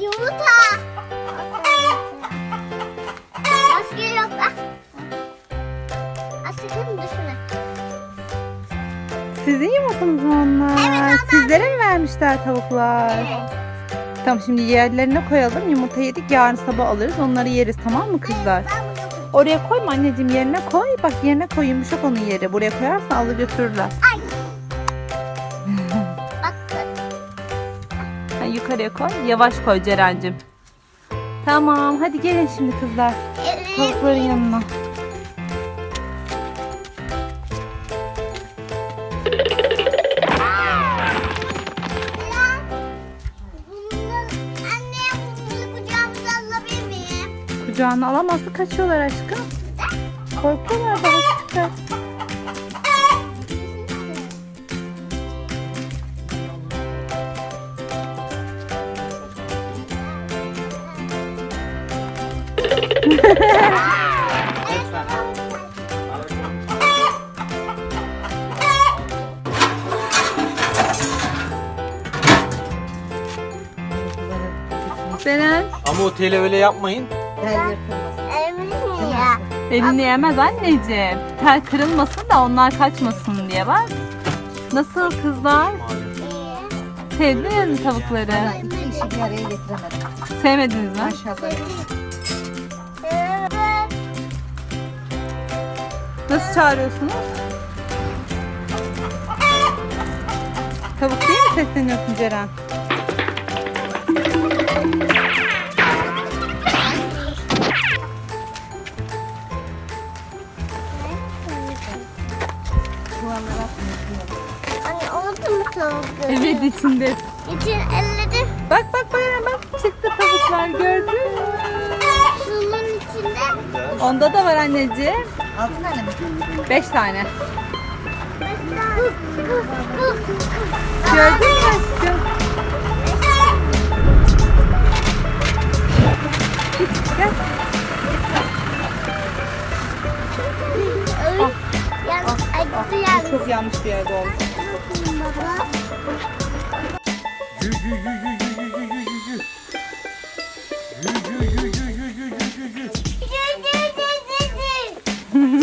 Yumurta. Maske yok. Ah. Ah, sakın düşme. Sizin yumurtanız mı onlar? Evet, onlar. Sizlere mi vermişler tavuklar? Evet. Tamam şimdi yerlerine koyalım. Yumurta yedik yarın sabah alırız. Onları yeriz tamam mı kızlar? Ben bunu. Oraya koyma anneciğim yerine koy. Bak yerine koy yumuşak onun yeri. Buraya koyarsan alır götürürler. Ay. Yukarıya koy. Yavaş koy Ceren'cim. Tamam hadi gelin şimdi kızlar. Tavukların yanına. Kucağına alamazsa kaçıyorlar aşkım. Korkuyorlar çıkar. Ceren Ama oteli öyle yapmayın. Emin ya. elini yemez anneciğim. Tel kırılmasın da onlar kaçmasın diye bak. Nasıl kızlar? Sevdiniz mi tavukları? İki işi bir araya getiremedim. Sevmediniz mi? Maşallah. Nasıl çağırıyorsunuz? Tavuk değil mi sesleniyorsun Ceren? Anne mu? Evet içinde. İçin elledim. Bak bak Bayram bak çıktı tavuklar gördün mü? İçinde. Onda da var anneciğim. Altı tane mi? Beş tane. Gördün mü Çok yanlış bir yerde oldu.